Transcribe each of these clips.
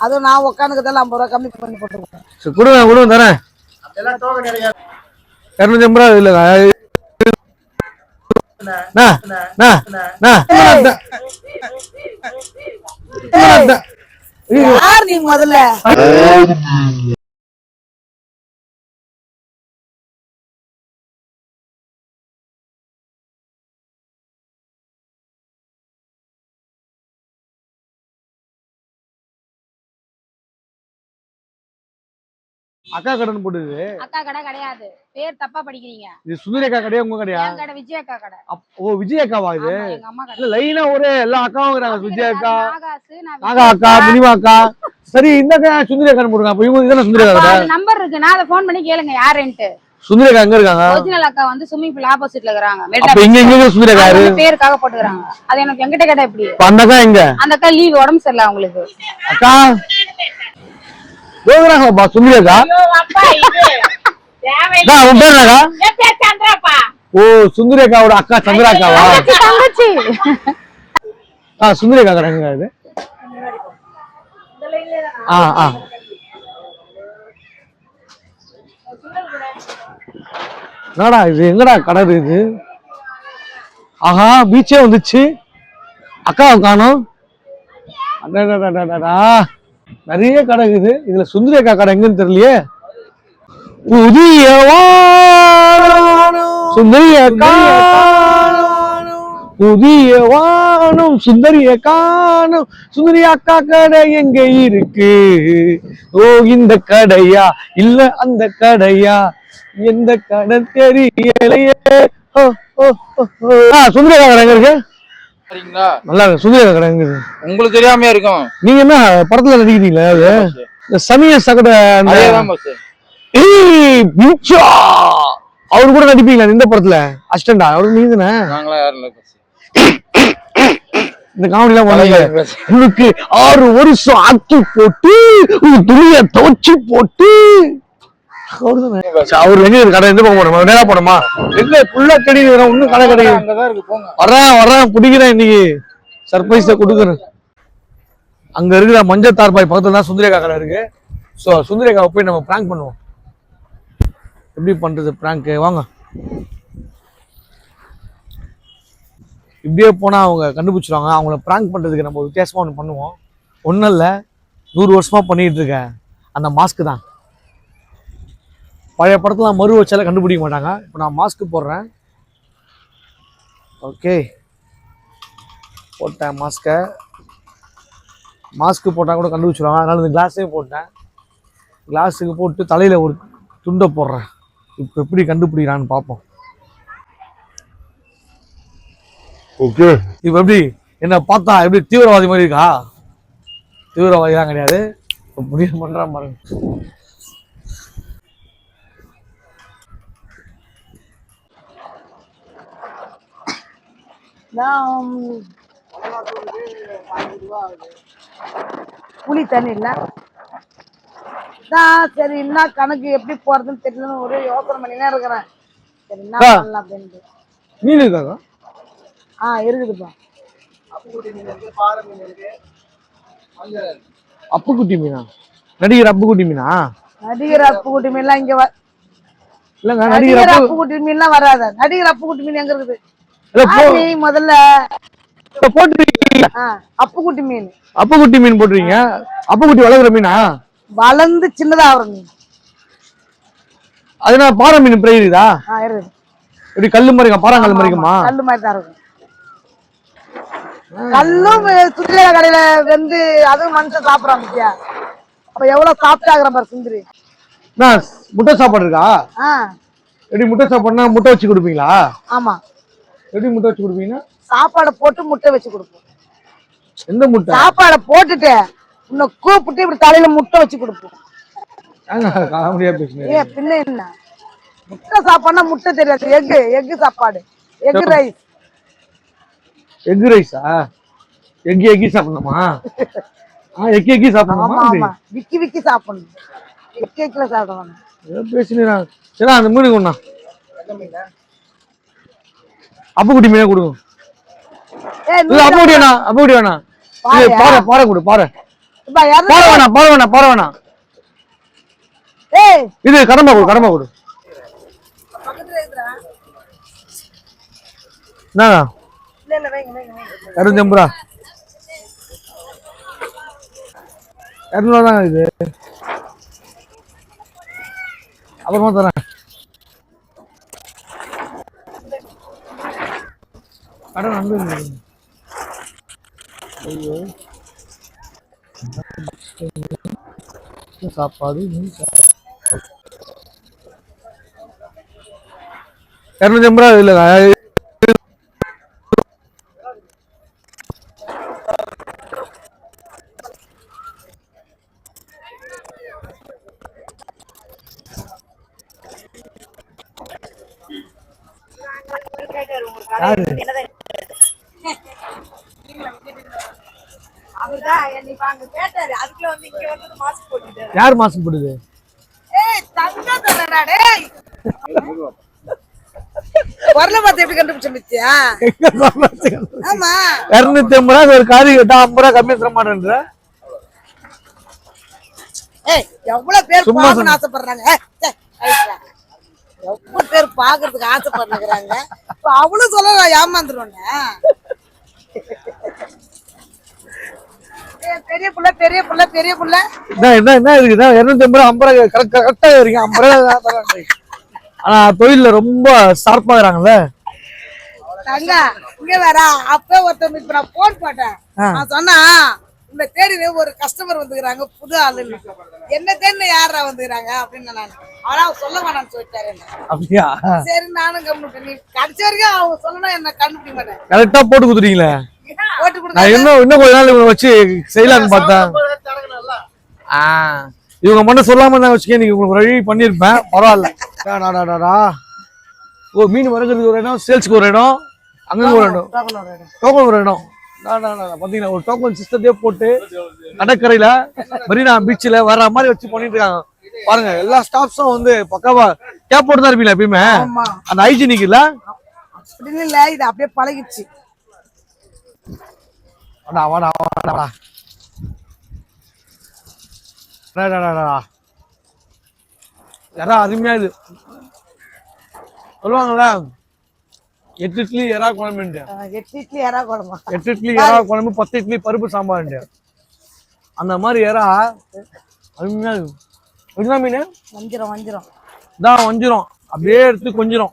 அது நான் உட்காந்துக்கிறதால ஐம்பது ரூபா கம்மி பண்ணி போட்டுருக்கேன் சரி கொடுங்க கொடுங்க தரேன் இரநூத்தி ஐம்பது ரூபா. அண்ணா. யார் நீ முதல்ல அக்கா கடன் போட்டுது. அக்கா கடை கிடையாது. பேர் தப்பா படிக்கிறீங்க. இது சுந்தரி அக்கா கடையா உங்க கடையா? என் கடை விஜய் அக்கா கடை. ஓ விஜய் அக்காவா இது? ஆமா, எங்க அம்மா கடை. இல்ல லைனா ஒரே எல்லா அக்காவும் விஜய் அக்கா நாகாசு நான் நாகா அக்கா மினிமா அக்கா. சரி இந்த அக்கா சுந்தரி அக்கா போடுங்க. அப்ப இவங்க தானே சுந்தரி அக்கா கடை? நம்பர் இருக்கு. நான் அதை ஃபோன் பண்ணி கேளுங்க யாருன்ட்டு. சுந்தரி அக்கா எங்க இருக்காங்க? ஒரிஜினல் அக்கா வந்து ஸ்விம்மிங் பூல் ஆப்போசிட்ல இருக்காங்க அப்ப இங்க எங்க சுந்தரி அக்கா யாரு? பேருக்காக போட்டுக்கிறாங்க. அது எனக்கு எங்கிட்ட கேட்டா எப்படி? இப்ப அந்த அக்கா எங்க? அந்த அக்கா லீவ் உடம்பு சரியில்லை அவங்களுக்கு. அக்கா சந்திரா அக்காவா தங்கச்சி ஆ சுந்தரி அக்கா கடை எங்க இது. ஆ ஆ. என்னடா இது? எங்கடா கடை இது? ஆஹா பீச்சே வந்துச்சு. அக்காவை காணோம். அடடடடடடா. நிறைய கடை இருக்குது. இதுல சுந்தரி அக்கா கடை எங்கன்னு தெரியலையே? புதிய சுந்தரிய சுந்தரி புதிய வானம் சுந்தரிய காணும் சுந்தரி அக்கா கடை எங்க இருக்கு? ஓ இந்த கடையா? இல்ல அந்த கடையா? எந்த கடை தெரியலையே. ஓ, சுந்தரி அக்கா கடை எங்க இருக்கு? சரிங்களா நல்லா அக்கா கடை உங்களுக்கு தெரியாம இருக்கும்? நீங்க என்ன படத்துல நடிக்கிறீங்களா அது? இந்த சமய சகட அவரு கூட நடிப்பீங்களா இந்த படத்துல? அசிஸ்டண்டா? அவரு நீங்க தானே நாங்களா யாரும் இல்ல பஸ் இந்த காமெடி எல்லாம் பண்ணுங்க உனக்கு ஆறு வருஷம் ஆக்கி போட்டு துணிய துவச்சு போட்டு அவரு எங்க கடை எந்த பக்கம் போனோமா நேரா போனோமா எங்க? ஃபுல்லா இன்னும் கடை கிடையாது. வர்றேன் வர்றேன். பிடிக்கிறேன் இன்னைக்கு. சர்ப்ரைஸ் கொடுக்குறேன். அங்க இருக்கிற மஞ்சள் தார்பாய் பக்கத்துல தான் சுந்தரேகா கடை இருக்கு. ஸோ சுந்தரேகாவை போய் நம்ம ப்ராங்க் பண்ணுவோம். எப்படி பண்றது ப்ராங்க் வாங்க. இப்படியே போனா அவங்க கண்டுபிடிச்சிருவாங்க. அவங்கள ப்ராங்க் பண்றதுக்கு நம்ம வித்தியாசமா ஒன்று பண்ணுவோம். ஒன்றும் இல்லை. நூறு வருஷமா பண்ணிட்டு இருக்கேன். அந்த மாஸ்க் தான். பழைய படத்துல மறு வச்சால கண்டுபிடிக்க மாட்டாங்க. இப்போ நான் மாஸ்க் போடுறேன். ஓகே போட்டேன் மாஸ்கை மாஸ்க் போட்டால் கூட கண்டுபிடிச்சிருவாங்க. அதனால இந்த கிளாஸையும் போட்டேன். கிளாஸுக்கு போட்டு தலையில் ஒரு துண்டை போடுறேன். இப்போ எப்படி கண்டுபிடிக்கிறான்னு பார்ப்போம். ஓகே இப்போ எப்படி? என்ன பார்த்தா எப்படி தீவிரவாதி மாதிரி இருக்கா? தீவிரவாதி தான் கிடையாது முடிவு பண்ணுறான் பாருங்க. நான் புளி தண்ணி இல்ல. நான் சரி என்ன கணக்கு எப்படி போறதுன்னு தெரியலன்னு ஒரு யோசனை பண்ணினே இருக்கிறேன். சரி என்ன ஆ. பண்ணலாம் அப்படின்ட்டு. மீன் இருக்காங்க ஆ இருக்குதுப்பா. அப்புக்குட்டி மீனா? நடிகர் அப்புக்குட்டி மீனா? நடிகர் அப்புக்குட்டி மீன்லாம் இங்க வ- இல்லைங்க நடிகர் நடிகர் அப்பு அப்புக்குட்டி மீன்லாம் வராத. நடிகர் அப்புக்குட்டி மீன் எங்க இருக்குது? முதல்ல. போட்டுருக்கீங்க. ஆ, அப்புக்குட்டி மீன். அப்புக்குட்டி மீன் போட்டுருக்கீங்க. அப்புக்குட்டி வளர்க்குற மீனா? வளர்ந்து சின்னதா ஆகுற மீன். அது பாறை மீன் பிரை இருக்குதா இப்படி கல்லு மாதிரி இருக்கா? பாறாங்கல் மாதிரி இருக்குமா? கல்லு மாதிரி தான் இருக்கும். கல்லும் சுத்திர கடையில வெந்து அதுவும் மனுஷன் சாப்பிடறான் பத்தியா? அப்ப எவ்வளவு சாப்பிட்டு ஆகுற பாரு சுந்தரி. முட்டை சாப்பாடு இருக்கா? எப்படி முட்டை சாப்பாடுனா முட்டை வச்சு கொடுப்பீங்களா? ஆமா. எப்படி முட்டை வச்சு கொடுப்பீங்கன்னா சாப்பாடை போட்டு முட்டை வச்சு கொடுப்போம். எந்த முட்டை? சாப்பாடை போட்டுட்டு உன்னை கூப்பிட்டு இப்படி தலையில முட்டை வச்சு கொடுப்போம். காமெடியா பேசுனீங்க. ஏ பின்ன என்ன? முட்டை சாப்பாடுனா முட்டை தெரியாது. எக்கு எக்கு சாப்பாடு. எக் ரைஸ் எக் ரைஸா எக் எக்கி சாப்பிடணுமா? ஆ எக் எக்கி சாப்பிடணுமா ஆமா விக்கி விக்கி சாப்பிடணும். எக் எக்ல சாப்பிடணும். ஏதோ பேசினீங்க. சரி அந்த ஒண்ணா அப்புக்குட்டி மீனே கொடுங்க. இல்ல அப்புக்குட்டி வேணாம் அப்புக்குட்டி பாறையா? பாறை பாறை கொடு பாறை பாறை வேணாம் பாறை வேணாம் பாறை இது கடம்பா கொடு கடம்பா கொடு. என்னண்ணா இரநூத்தி ஐம்பது இரநூறுவா தான் இது. அப்புறமா தரேன். கடன் வந்து ஐயோ சாப்பாடு மீன் சாப்பாடு இரநூத்தி ஐம்பது ரூபா இல்லைங்க யாரு அவர்தான் என்னை அங்க கேட்டாரு அதுக்குள்ள வந்து இங்க வந்து மாஸ்க் போட்டுட்டாரு யார் மாசம் போடுது? ஏய் தங்க தரடா டேய் வரல பார்த்து எப்படி கண்டுபிடிச்ச? ஆமா. இருநூத்தி ஐம்பது ரூபா ஒரு காரி கேட்டா ஐம்பது ரூபா கம்மி தர மாட்டேன்ற. ஏய் எவ்வளவு பேர் சொன்னேன். ஆசைப்படுறாங்க. எவ்வளவு பேர் பாக்குறதுக்கு ஆசைப்படுறாங்க இப்ப அவளும் சொல்ல நான் ஏமாந்துருவேன் பெரிய புள்ள பெரிய புள்ள பெரிய புள்ள. என்ன என்ன என்ன இருக்குதா? இருநூத்தி ஐம்பது ரூபா ஐம்பது ரூபா கரெக்ட் கரெக்டா இருக்கீங்க ஐம்பது ரூபா. ஆனா தொழில ரொம்ப ஷார்ப்பாகிறாங்கல்ல தங்க இங்க வேற அப்ப ஒருத்தர் இப்ப நான் போன் போட்டேன். நான் சொன்னா உன்னை தேடி ஒரு கஸ்டமர் வந்துக்கிறாங்க புது ஆளுன்னு. என்ன தேடி யாரா வந்துக்கிறாங்க அப்படின்னு நான் ஆனா அவர் சொல்ல வேணாம்னு சொல்லிட்டாரு. அப்படியா? சரி நானும் கம்முட்டு நீ கடைசி வரைக்கும் அவங்க சொல்லணும் என்ன கண்டுபிடிக்க மாட்டேன். கரெக்டா போட்டு கொடுத்துட்டீங்களே? நான் இன்னும் இன்னும் கொஞ்ச நாள் இவங்களை வச்சு செய்யலாம்னு பார்த்தேன். ஆ. இவங்க மட்டும் சொல்லாம நான் வச்சுக்க நீங்க உங்களுக்கு ரெடி பண்ணிருப்பேன் பரவாயில்ல. டா, டா, டா, டா, டா. ஓ மீன் வறுக்கிறதுக்கு ஒரு இடம் சேல்ஸ்க்கு ஒரு இடம் அங்க ஒரு இடம். டோக்கன் ஒரு இடம். டா, டா, டா, டா. பாத்தீங்களா ஒரு டோக்கன் சிஸ்டத்தையே போட்டு கடற்கரையில மெரினா பீச்சில் வர்ற மாதிரி வச்சு பண்ணிட்டு இருக்காங்க. பாருங்க எல்லா ஸ்டாஃப்ஸும் வந்து பக்காவா கேப் போட்டு தான் இருப்பீங்களா எப்பயுமே? ஆமா. அந்த ஹைஜீனிக் இல்ல? அப்படின்னு இல்ல இது அப்படியே பழகிடுச்சு. வாடா வாடா வாடா வாடா. எறா அருமையா இது? சொல்லுவாங்கல்ல எட்டு இட்லி எறா குழம்புண்டு எட்டு இட்லி யாரா குழம்பா? எட்டு இட்லி எறா குழம்பு பத்து இட்லி பருப்பு சாம்பார்ண்டு அந்த மாதிரி எறா அருமையா இருக்கு என்ன மீன்? வஞ்சிரம் வஞ்சிரம். இதான் வஞ்சிரும். அப்படியே எடுத்து கொஞ்சிரும்.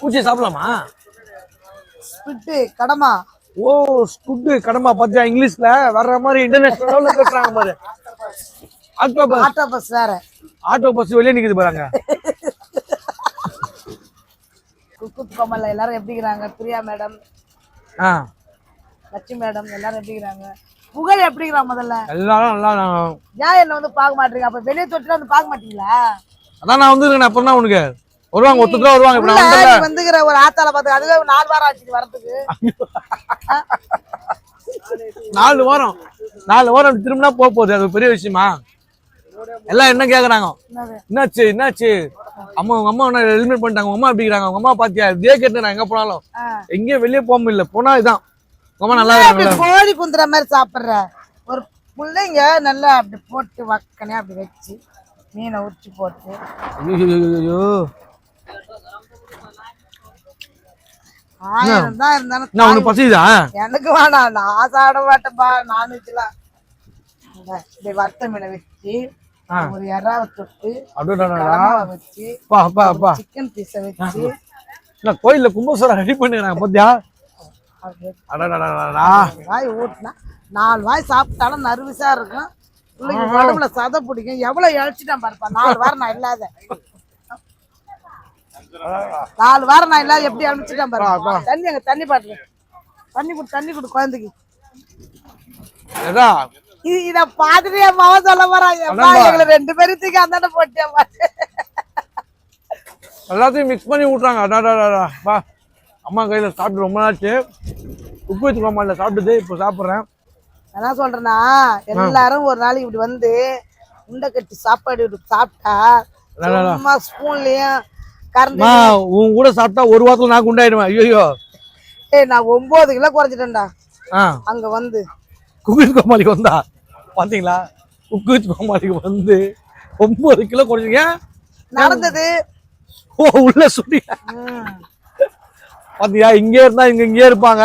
பூச்சி சாப்பிடலாமா? ஸ்பிட்டு கடமா? ஓ ஸ்குட்டு கடமா பார்த்தியா இங்கிலீஷ்ல வர்ற மாதிரி இன்டர்நேஷனல் லெவல்ல பேசுறாங்க பாரு. ஆட்டோ பஸ் ஆட்டோ பஸ் வேற. ஆட்டோ பஸ் வெளியே நிக்குது பாருங்க. குக்குத் கோமல்ல எல்லாரும் எப்படி இருக்கிறாங்க? பிரியா மேடம் ஆ. லட்சுமி மேடம் எல்லாரும் எப்படி இருக்கிறாங்க? புகழ் எப்படி இருக்கிறான் முதல்ல? எல்லாரும் நல்லா நான் ஏன் என்ன வந்து பார்க்க மாட்டீங்க? அப்ப வெளியே தொட்டுல வந்து பார்க்க மாட்டீங்களா? அதான் நான் வந்துருக்கேன் அப்புறம் தான் உனக்கு. வருவாங்க ஒருத்தர் வருவாங்க. இப்ப நான் வந்துடல நீ வந்துக்கிற ஒரு ஆத்தால பார்த்து அதுவே நாலு வாரம் ஆச்சு வரதுக்கு நாலு வாரம். நாலு வாரம் திரும்பினா போக போகுது. அது பெரிய விஷயமா? எல்லாம் என்ன கேக்குறாங்க? என்னாச்சு என்னாச்சு? அம்மா உங்க அம்மா என்ன ஹெல்மெட் பண்ணிட்டாங்க. உங்க அம்மா அப்படிங்கிறாங்க உங்க அம்மா பாத்தியா? இதே கேட்டு நான் எங்க போனாலும். எங்கேயும் வெளியே போக முடியல. போனா இதான். உங்க அம்மா நல்லா இருக்காங்கல்ல கோழி குந்துற மாதிரி சாப்பிடுற? ஒரு பிள்ளைங்க நல்லா அப்படி போட்டு வக்கனே அப்படி வச்சு மீனை உரிச்சு போட்டு. ஐயோ ஆயிரம் தான் இருந்தாலும் நான் உனக்கு பசிதா எனக்கு வேணாம் நான் சாப்பிட மாட்டேன்பா நான்வெஜ்லாம் இப்படி வறுத்த மீனை வச்சு. ஒரு இறாவை தொட்டு வச்சு சிக்கன் பீஸை வச்சு. நான் கோயில்ல கும்பசோரம் ரெடி பண்ணுறாங்க பாத்தியா? வாய் ஊட்டினா நாலு வாய் சாப்பிட்டாலும் நர்வஸா இருக்கும். பிள்ளைங்க உடம்புல சதை பிடிக்கும். எவ்வளவு இழைச்சிட்டான் பாருப்பா நாலு வாரம் நான் இல்லாத. நாலு வாரம் நான் இல்லாத எப்படி அனுப்பிச்சிட்டான் பாருப்பா தண்ணி அங்க தண்ணி பாட்டு தண்ணி கொடு தண்ணி கொடு குழந்தைக்கு. இது பாத்துட்டு என் மாவன் சொல்ல போறான். எங்களை ரெண்டு பேரும் அந்தாண்ட போட்டியா எல்லாத்தையும் மிக்ஸ் பண்ணி விட்றாங்க அடாடாடா பா அம்மா கையில சாப்பிட்டு ரொம்ப நாச்சு உப்பு வச்சு மாமால சாப்பிட்டது இப்போ சாப்பிட்றேன். என்ன சொல்றேன்னா எல்லாரும் ஒரு நாளைக்கு இப்படி வந்து உண்டை கட்டி சாப்பாடு சாப்பிட்டா. சும்மா ஸ்பூன்லயும் உன் கூட சாப்பிட்டா ஒரு வாரத்துல நான் குண்டாயிடுவேன். ஐயோ ஏய் நான் ஒன்பது கிலோ குறைச்சிட்டேன்டா. அங்க வந்து. குக்குத் கோமாளிக்கு வந்தா? பாத்தீங்களா? குக்குத் கோமாளிக்கு வந்து ஒன்பது கிலோ குறைச்சிங்க. நடந்தது. ஓ உள்ள சுட்டி. பாத்தியா இங்கே இருந்தா இங்க இங்கே இருப்பாங்க.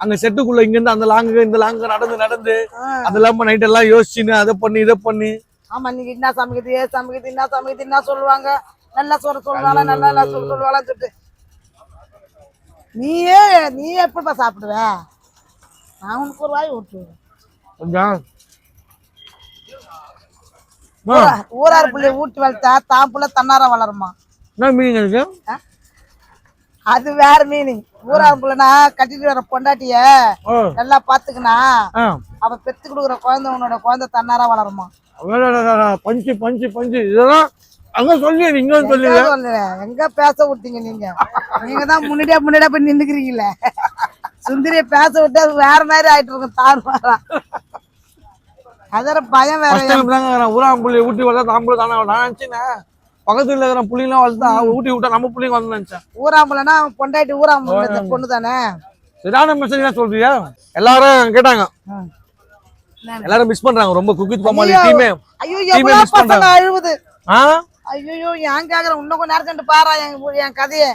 அங்க செட்டுக்குள்ள இங்க இருந்து அந்த லாங்குக்கு இந்த லாங்குக்கு நடந்து நடந்து. ஆ. அது இல்லாம நைட் எல்லாம் யோசிச்சுன்னு அதை பண்ணி இதை பண்ணி. ஆமா நீங்க என்ன சமைக்குது ஏன் சமைக்குது என்ன சமைக்குது என்ன சொல்லுவாங்க. நல்லா சொல்ல சொல்லுவாங்களா நல்லா நல்லா சொல்ல சொல்லுவாங்களான்னு சொல்லிட்டு. நீயே நீ எப்படிப்பா சாப்பிடுவ? நான் உனக்கு ஒரு வாய் அம்மா, ஊரார் பிள்ளைய ஊட்டி வளர்த்தா தான் புள்ள தன்னார வளருமா? என்ன மீனிங் இருக்கு? அது வேற மீனிங் ஊரார் பிள்ளைனா கட்டிட்டு வர பொண்டாட்டிய நல்லா பாத்துக்கினா அவ பெத்து கொடுக்குற குழந்தை உன்னோட குழந்தை தன்னாரா வளருமா? பஞ்சு பஞ்சு பஞ்சு. இதெல்லாம் அங்க சொல்லி இங்க வந்து சொல்லி எங்க சொல்லுறேன்? எங்க பேச விட்டீங்க நீங்க? நீங்க தான் முன்னாடியே முன்னாடியே போய் நின்னுக்கிறீங்களே. சுந்தரிய பேச விட்டு அது வேற மாதிரி ஆயிட்டு இருக்கும் தாறுமாறா அதர பயம் வேற. ஊரா புள்ளி ஊட்டி வளர்த்தா தாம்பூல தானே நான் நினைச்சேன் பக்கத்துல இருக்கிற புள்ளிங்களாம் வளர்த்தா ஊட்டி விட்டா நம்ம புள்ளிங்க வந்து நினைச்சேன். ஊராம்புலனா அவன் பொண்டாட்டி ஊராம்புல பொண்ணு தானே? சரியான மெசேஜ் தான் சொல்றியா? எல்லாரும் கேட்டாங்க. எல்லாரும் மிஸ் பண்றாங்க. ரொம்ப குக்கித் ஐயோ. டீமே ஐயோ எவ்வளவு. பசங்க அழுவுது. ஆ? ஐயோ ஏன் கேக்குறேன் இன்னும் கொஞ்ச நேரம் சென்று பாரா என் என் கதையை.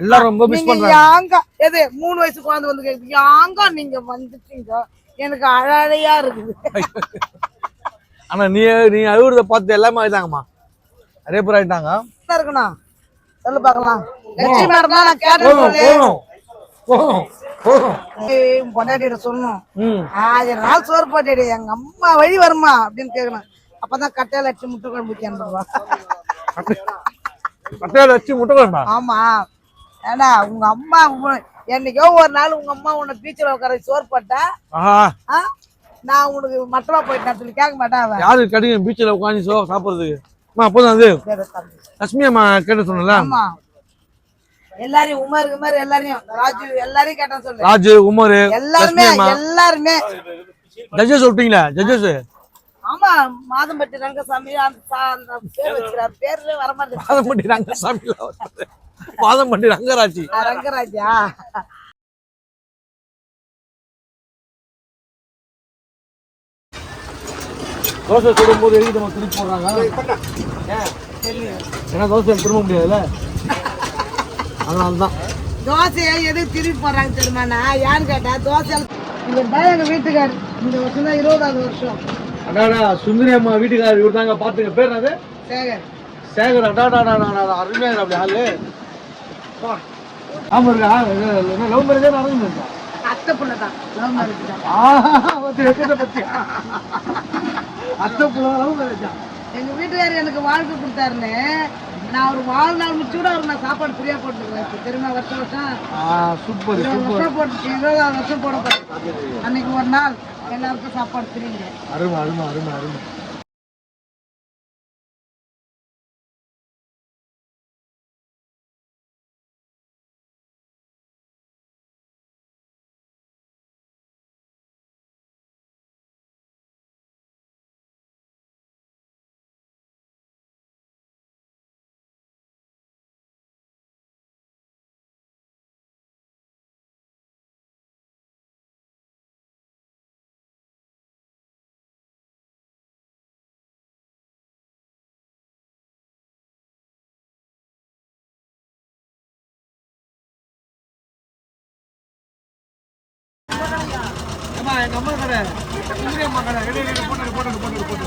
எல்லாரும் ரொம்ப மிஸ் பண்றாங்க. யாங்க எது மூணு வயசு குழந்தை வந்து கேக்குது. யாங்க நீங்க வந்துட்டீங்க? எனக்கு அழலையா இருக்குது. ஆனா நீ நீ அழுகுறத பார்த்து எல்லாமே ஆயிட்டாங்கம்மா நிறைய பேர் ஆயிட்டாங்க என்ன இருக்கணும் சொல்லு பார்க்கலாம். லட்சுமி மேடம் நான் கேட்டேன் பொண்டாட்டிட்ட சொல்லணும். ஆயிரம் நாள் சோறு போட்டாடி எங்க அம்மா வழி வருமா அப்படின்னு கேட்கணும் அப்பதான் கட்டையில லட்சுமி முட்டை குழம்பு அனுப்புவா. கட்டையில வச்சு முட்டை குழம்பா ஆமா. ஏடா உங்க அம்மா என்னைக்கோ ஒரு நாள் உங்க அம்மா உன்னை பீச்சில் உட்கார சோறு போட்டா? நான் உனக்கு மட்டமா போயிட்டேன் சொல்லி கேட்க மாட்டா அவன். யாரு கடிங்க பீச்சில் உட்காந்து சோ சாப்பிடுறதுக்கு? அம்மா அப்போதான் அது. லட்சுமி அம்மா கேட்டு சொன்னல எல்லாரையும் உமர் உமர் எல்லாரையும் ராஜு எல்லாரையும் கேட்டேன் சொல்லு. ராஜு உமர் எல்லாருமே எல்லாருமே. ஜட்ஜஸ் சொல்லிட்டீங்களா ஜட்ஜஸ்? ஆமா மாதம்பட்டி ரங்கசாமி அந்த சா- அந்த பேர் வச்சுக்கிறார் பேர்ல வர மாட்டேங்குது மாதம்பட்டி ரங்கசாமி மாதம்பட்டி ரங்கராஜி. ரங்கராஜா. தோசை சுடும்போது எதுக்கு நம்ம திருப்பி போடுறாங்க? ஏன்? ஏன்னா தோசை திரும்ப முடியாதுல்ல? அதனால தான் தோசையை எதுக்கு திருப்பி போடுறாங்க தெரியுமாண்ணா ஏன்னு கேட்டா தோசை இவர் தான் எங்க வீட்டுக்காரு. இந்த வருஷம் தான் இருபதாவது வருஷம். அடாடா சுந்தரி அம்மா வீட்டுக்காரர் இவர் தாங்க பாத்துங்க பேர் என்னது? சேகர். சேகர் அடாடா அருமையா அப்படி ஆளு. ஆமா இருக்கா? என்ன லவ் மேரேஜே நடந்து இருக்கா? அத்தை புள்ள தான். லவ் மேரேஜ் தான் அத்தை புள்ள லவ் மேரேஜா எங்க வீட்டுக்காரர் எனக்கு வாழ்க்கை கொடுத்தாருன்னு. நான் ஒரு வாழ்நாள் முடிச்சு கூட அவருக்கு நான் சாப்பாடு ஃப்ரீயா போட்டுருவேன். தெரியுமா வருஷம்? வருஷம் சூப்பர் வருஷம் போட்டு இருபதாவது வருஷம் போட போறேன். அன்னைக்கு ஒரு நாள். எல்லாருக்கும் சாப்பாடு ஃப்ரீங்க அருமை அருமை அருமை அருமை அம்மா எங்க அம்மா கடை சுந்தரி அம்மா கடை போட்டு போட்டு போட்டு போட்டு.